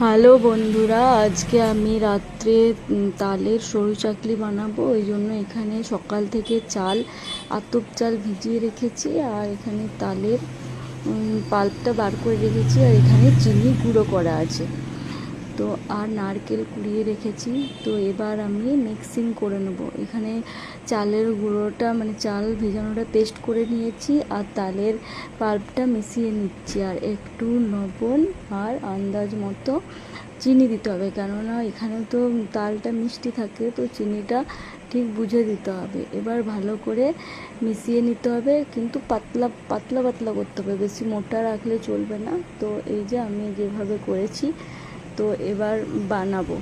Hello বন্ধুরা, আজকে আমি রাত্রে তালের সরু চাকলি বানাবো, ওই জন্য এখানে সকাল থেকে চাল, আতপ চাল ভিজিয়ে রেখেছি, আর এখানে তালের পাল্পটা বার করে রেখেছি, আর এখানে চিনি গুঁড়ো করা আছে। তো আর নারকেল কুড়িয়ে রেখেছি। তো এবার আমি মিক্সিং করে নেব। এখানে চালের গুঁড়োটা মানে চাল ভেজানোটা পেস্ট করে নিয়েছি আর তালের পাল্পটা মিশিয়ে নিচ্ছি। আর একটু লবণ আর আন্দাজ মতো চিনি দিতে হবে, কেননা এখানে তো তালটা মিষ্টি থাকে, তো চিনিটা ঠিক বুঝে দিতে হবে। এবার ভালো করে মিশিয়ে নিতে হবে, কিন্তু পাতলা পাতলা পাতলা করতে হবে। বেশি মোটা রাখলে চলবে না। তো এই যে আমি যেভাবে করেছি তো এবার বানাবো।